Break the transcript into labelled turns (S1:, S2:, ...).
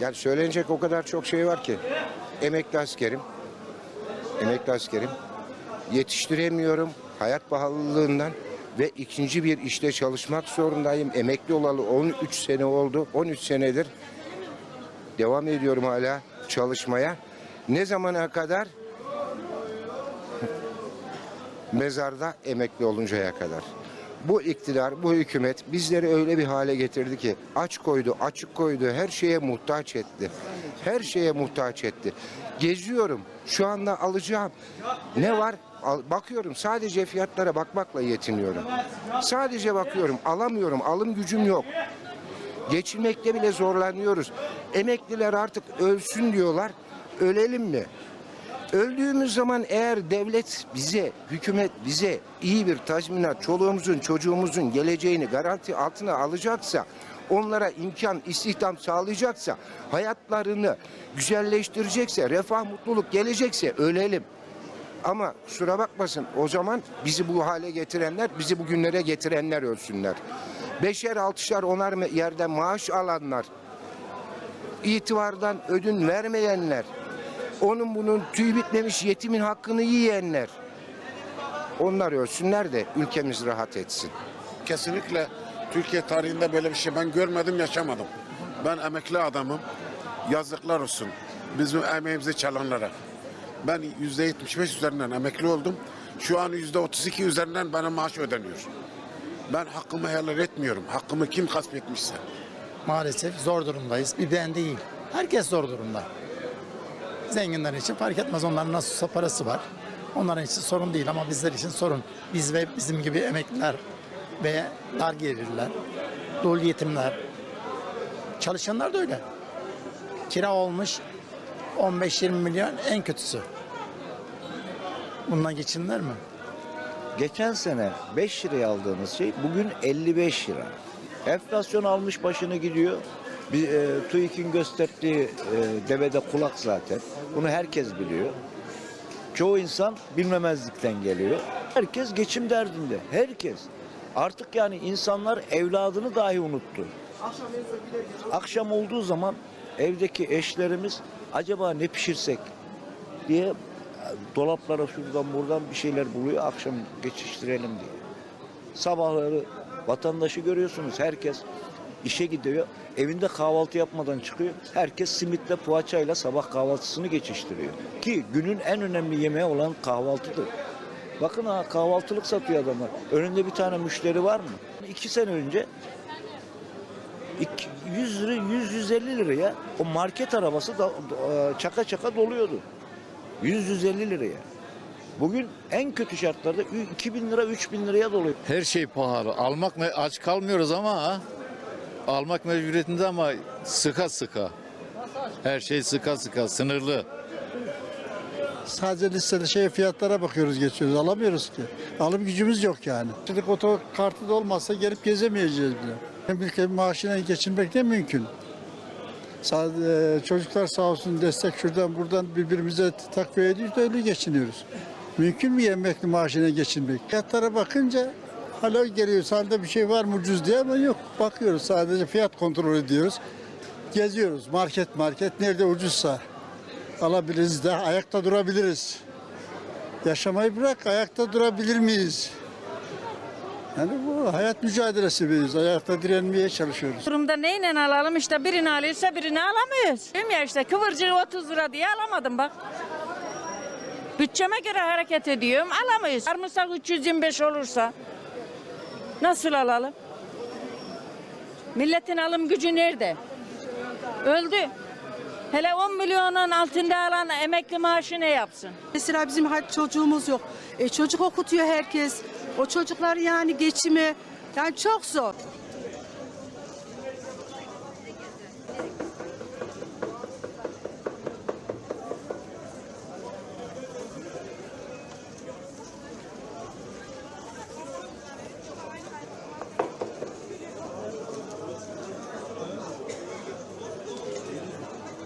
S1: Yani söylenecek o kadar çok şey var ki. Emekli askerim. Emekli askerim. Yetiştiremiyorum hayat pahalılığından ve ikinci bir işte çalışmak zorundayım. Emekli olalı 13 sene oldu. 13 senedir devam ediyorum hala çalışmaya. Ne zamana kadar? Mezarda emekli oluncaya kadar. Bu iktidar, bu hükümet bizleri öyle bir hale getirdi ki aç koydu, açık koydu, her şeye muhtaç etti. Her şeye muhtaç etti. Geziyorum, şu anda alacağım. Ne var? Bakıyorum sadece fiyatlara bakmakla yetiniyorum. Sadece bakıyorum, alamıyorum, alım gücüm yok. Geçinmekte bile zorlanıyoruz. Emekliler artık ölsün diyorlar. Ölelim mi? Öldüğümüz zaman eğer devlet bize, hükümet bize iyi bir tazminat, çoluğumuzun, çocuğumuzun geleceğini garanti altına alacaksa, onlara imkan, istihdam sağlayacaksa, hayatlarını güzelleştirecekse, refah, mutluluk gelecekse ölelim. Ama kusura bakmasın o zaman bizi bu hale getirenler, bizi bugünlere getirenler ölsünler. Beşer, altışar, onar yerden maaş alanlar, itibardan ödün vermeyenler, onun bunun tüy bitmemiş yetimin hakkını yiyenler. Onlar ölsünler de ülkemiz rahat etsin.
S2: Kesinlikle Türkiye tarihinde böyle bir şey ben görmedim, yaşamadım. Ben emekli adamım. Yazıklar olsun bizim emeğimizi çalanlara. Ben yüzde 75 üzerinden emekli oldum. Şu an yüzde 32 üzerinden bana maaş ödeniyor. Ben hakkımı helal etmiyorum. Hakkımı kim gasp etmişse.
S3: Maalesef zor durumdayız. Bir ben değil. Herkes zor durumda. Zenginler için fark etmez. Onların nasıl olsa parası var. Onların için sorun değil ama bizler için sorun. Biz ve bizim gibi emekliler ve dar gelirler, dul yetimler, çalışanlar da öyle. Kira olmuş 15-20 milyon en kötüsü. Bundan geçinirler mi?
S4: Geçen sene 5 liraya aldığınız şey bugün 55 lira. Enflasyon almış başını gidiyor. Bir, e, TÜİK'in gösterdiği e, devede kulak zaten. Bunu herkes biliyor. Çoğu insan bilmemezlikten geliyor. Herkes geçim derdinde. Herkes. Artık yani insanlar evladını dahi unuttu. Akşam olduğu zaman evdeki eşlerimiz acaba ne pişirsek diye dolaplara şuradan buradan bir şeyler buluyor akşam geçiştirelim diye. Sabahları vatandaşı görüyorsunuz herkes işe gidiyor. Evinde kahvaltı yapmadan çıkıyor. Herkes simitle poğaçayla sabah kahvaltısını geçiştiriyor. Ki günün en önemli yemeği olan kahvaltıdır. Bakın ha kahvaltılık satıyor adamlar. Önünde bir tane müşteri var mı? İki sene önce iki- 100 lira 100-150 liraya o market arabası da e, çaka çaka doluyordu. 100-150 liraya. Bugün en kötü şartlarda 2000 lira 3000 liraya doluyor.
S5: Her şey pahalı. Almak aç kalmıyoruz ama ha. Almak mecburiyetinde ama sıka sıka. Her şey sıka sıka, sınırlı.
S6: Sadece listede şey fiyatlara bakıyoruz geçiyoruz alamıyoruz ki. Alım gücümüz yok yani. Şimdi oto kartı da olmazsa gelip gezemeyeceğiz bile. Hem ülke maaşına geçinmek de mümkün. Sadece çocuklar sağ olsun destek şuradan buradan birbirimize takviye ediyoruz da öyle geçiniyoruz. Mümkün mü emekli maaşına geçinmek? Fiyatlara bakınca hala geliyor. Sadece bir şey var mı ucuz diye ama yok. Bakıyoruz sadece fiyat kontrol ediyoruz. Geziyoruz market market nerede ucuzsa alabiliriz de ayakta durabiliriz. Yaşamayı bırak ayakta durabilir miyiz? Yani bu hayat mücadelesi biz. Ayakta direnmeye çalışıyoruz.
S7: Durumda neyle alalım işte birini alıyorsa birini alamıyoruz. Değil ya işte kıvırcığı 30 lira diye alamadım bak. Bütçeme göre hareket ediyorum alamıyoruz. Sarımsak 325 olursa nasıl alalım? Milletin alım gücü nerede? Öldü. Hele 10 milyonun altında alan emekli maaşı ne yapsın?
S8: Mesela bizim çocuğumuz yok. E, çocuk okutuyor herkes. O çocuklar yani geçimi yani çok zor.